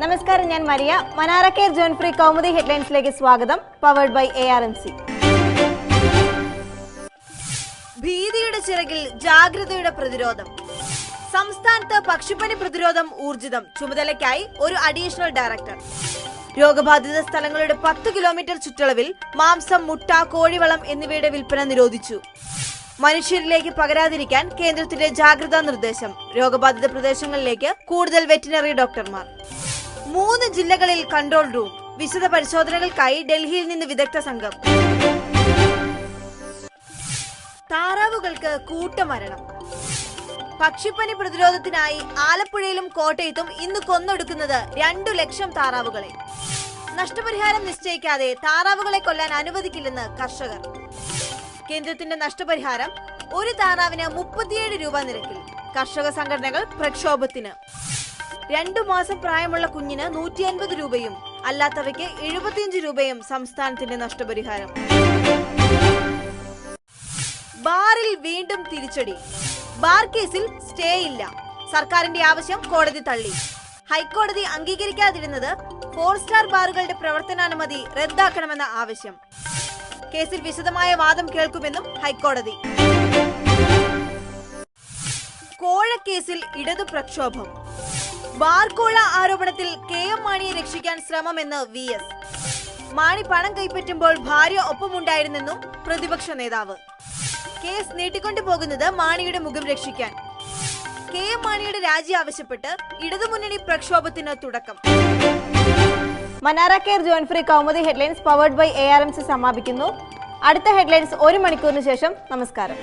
നമസ്കാരം ഞാൻ മരിയ. മനാറക്കേർ ജോൺ ഫ്രീ കൗമുദി ഹെഡ്ലൈൻസിലേക്ക് സ്വാഗതം. Powered by A R M C ഭീതിയുടെ ചിറകിൽ ജാഗ്രതയുടെ പ്രതിരോധം. സംസ്ഥാനത്ത് പക്ഷിപ്പനി പ്രതിരോധം ഊർജിതം. ചുമതലയ്ക്കായി ഒരു അഡീഷണൽ ഡയറക്ടർ രോഗബാധിത സ്ഥലങ്ങളുടെ പത്ത് കിലോമീറ്റർ ചുറ്റളവിൽ മാംസം മുട്ട കോഴിവളം എന്നിവയുടെ വിൽപ്പന നിരോധിച്ചു. മനുഷ്യരിലേക്ക് പകരാതിരിക്കാൻ കേന്ദ്രത്തിന്റെ ജാഗ്രതാ നിർദ്ദേശം. രോഗബാധിത പ്രദേശങ്ങളിലേക്ക് കൂടുതൽ വെറ്റിനറി ഡോക്ടർമാർ. മൂന്ന് ജില്ലകളിൽ കൺട്രോൾ റൂം വിശദ പരിശോധനകൾക്കായി ഡൽഹിയിൽ നിന്ന് വിദഗ്ധ സംഘം. താറാവുകൾക്ക് കൂട്ടമരണം. പക്ഷിപ്പനി പ്രതിരോധത്തിനായി ആലപ്പുഴയിലും കോട്ടയത്തും ഇന്ന് കൊന്നൊടുക്കുന്നത് രണ്ടു ലക്ഷം താറാവുകളെ. നഷ്ടപരിഹാരം നിശ്ചയിക്കാതെ താറാവുകളെ കൊല്ലാൻ അനുവദിക്കില്ലെന്ന് കർഷകർ. കേന്ദ്രത്തിന്റെ നഷ്ടപരിഹാരം ഒരു താറാവിന് മുപ്പത്തിയേഴ് രൂപ നിരക്കിൽ. കർഷക സംഘടനകൾ പ്രക്ഷോഭത്തിന്. രണ്ടു മാസം പ്രായമുള്ള കുഞ്ഞിന് നൂറ്റി അൻപത് രൂപയും അല്ലാത്തവയ്ക്ക് എഴുപത്തിയഞ്ച് രൂപയും സംസ്ഥാനത്തിന്റെ നഷ്ടപരിഹാരം. ബാറിൽ വീണ്ടും തിരിച്ചടി. ബാർ കേസിൽ സ്റ്റേ ഇല്ല. സർക്കാരിന്റെ ആവശ്യം കോടതി തള്ളി. ഹൈക്കോടതി അംഗീകരിക്കാതിരുന്നത് ഫോർ സ്റ്റാർ ബാറുകളുടെ പ്രവർത്തനാനുമതി റദ്ദാക്കണമെന്ന ആവശ്യം. കേസിൽ വിശദമായ വാദം കേൾക്കുമെന്നും ഹൈക്കോടതി. കോഴക്കേസിൽ ഇടതു പ്രക്ഷോഭം. ബാർ ആരോപണത്തിൽ കെ എം മാണിയെ രക്ഷിക്കാൻ ശ്രമമെന്ന് വി എസ്. മാണി പണം കൈപ്പറ്റുമ്പോൾ ഭാര്യ ഒപ്പമുണ്ടായിരുന്നെന്നും പ്രതിപക്ഷ നേതാവ്. കേസ് നീട്ടിക്കൊണ്ടു പോകുന്നത് മാണിയുടെ മുഖം രക്ഷിക്കാൻ. കെ എം മാണിയുടെ രാജി ആവശ്യപ്പെട്ട് ഇടതുമുന്നണി പ്രക്ഷോഭത്തിന് തുടക്കം. മനാറ കെയർ ജോൺ free Kaumudi headlines powered by A R M C സമാപിക്കുന്നു. അടുത്ത ഹെഡ്ലൈൻസ് ഒരു മണിക്കൂറിന് ശേഷം നമസ്കാരം.